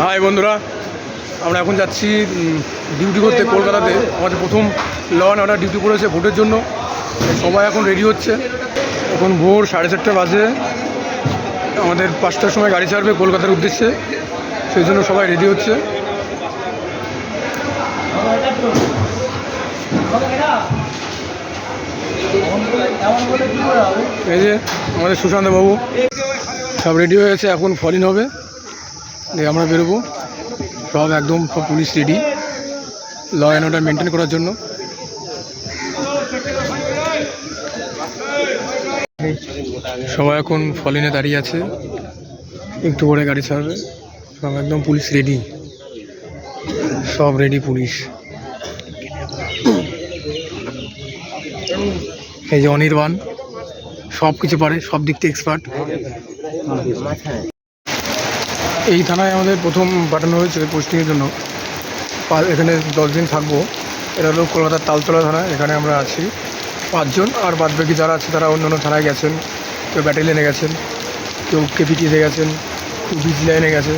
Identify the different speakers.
Speaker 1: High বন্ধুরা, আমরা এখন যাচ্ছি ডিউটি করতে কলকাতাতে। আমাদের প্রথম ল অ্যান্ড অর্ডার ডিউটি করেছে ভোটের জন্য। সবাই এখন রেডি হচ্ছে। এখন ভোর সাড়ে চারটে বাজে। আমাদের পাঁচটার সময় গাড়ি ছাড়বে কলকাতার উদ্দেশ্যে। সেই জন্য সবাই রেডি হচ্ছে। এই যে আমাদের সুশান্ত বাবু, সব রেডি হয়ে গেছে, এখন ফলিন হবে। আমরা বেরোবো। সব একদম সব police ready law and order maintain করার জন্য। সবাই এখন ফলিনে দাঁড়িয়ে আছে। একটু পরে গাড়ি ছাড়বে। সব একদম পুলিশ রেডি সব রেডি পুলিশ। এই যে অনির্বাণ সব কিছু পারে সব দিক থেকে এক্সপার্ট এই থানায় আমাদের প্রথম পাঠানো হয়েছে পোস্টিংয়ের জন্য। এখানে দশ দিন থাকব। এটা হলো কলকাতার তালতলা থানা, এখানে আমরা আছি। পাঁচজন আর বাদ বাকি যারা আছে, তারা অন্য অন্য থানায় গেছেন। কেউ ব্যাটালিয়নে গেছেন, কেউ কেপিটিতে গেছেন, কেউ বিজি লাইনে গেছে।